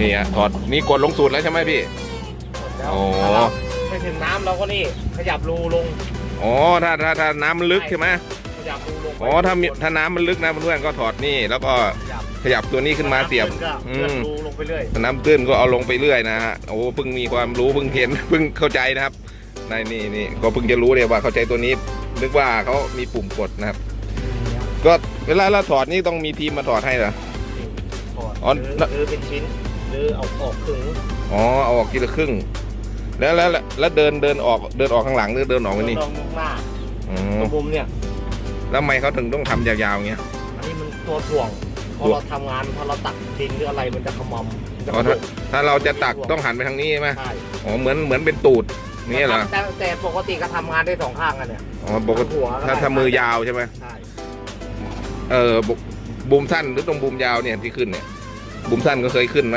นี่อะถอดนี่กดลงสูตรแล้วใช่ไหมพี่ แล้วโอ้ ถ้าเราไม่ถึงน้ำเราก็นี่ขยับรูลง อ๋อถ้าถ้าถ้าน้ำมันลึกใช่ไหมขยับรูลงไปอ๋อถ้ามีถ้าน้ำมันลึกนะเพื่อนๆก็ถอดนี่ แล้วก็ขยับขยับตัวนี้ขึ้นมาเสียบน้ำขึ้นก็เลื่อนอืมรูลงไปเรื่อย น้ำตื้นก็เอาลงไปเรื่อยนะฮะ โอ้เพิ่งมีความรู้เพิ่งเห็น เพิ่งเข้าใจนะครับในนี่นี่ก็เพิ่งจะรู้เลยว่าเข้าใจตัวนี้ นึกว่าเขามีปุ่มกดนะครับ ก็เวลาเราถอดนี่ต้องมีทีมมาถอดให้เหรอ ถอดอ๋อ หรือหรือเป็นชิ้น หรือเอาออกครึ่งอ๋อเอาออกทีละครึ่งแล้วแล้วแล้วแล้วเดินเดินออกเดินออกข้างหลังหรือเดินออกไปนี่ลองหน้าอ๋ตรองมุมเนี่ย แล้วทำไมเขาถึงต้องทำยาวๆอย่างเงี้ย อันนี้มันตัวถ่วงพอเราทำงานพอเราตักดินหรืออะไรมันจะขมำจะอ๋อ ขมถ้าถ้าเราจะตักต้องหันไปทางนี้ใช่ไหมใช่อ๋อเหมือนเหมือนเป็นตูดนี่เหรอแต่แต่ปกติก็ทำงานได้สองข้างกันเนี่ย อ๋อปกติหัวก็ถ้าได้ถ้ามือยาวใช่ไหมใช่เออบุบูมสั้นหรือตรงบูมยาวเนี่ยที่ขึ้นเนี่ยบูมสั้นก็เคยขึ้นไหม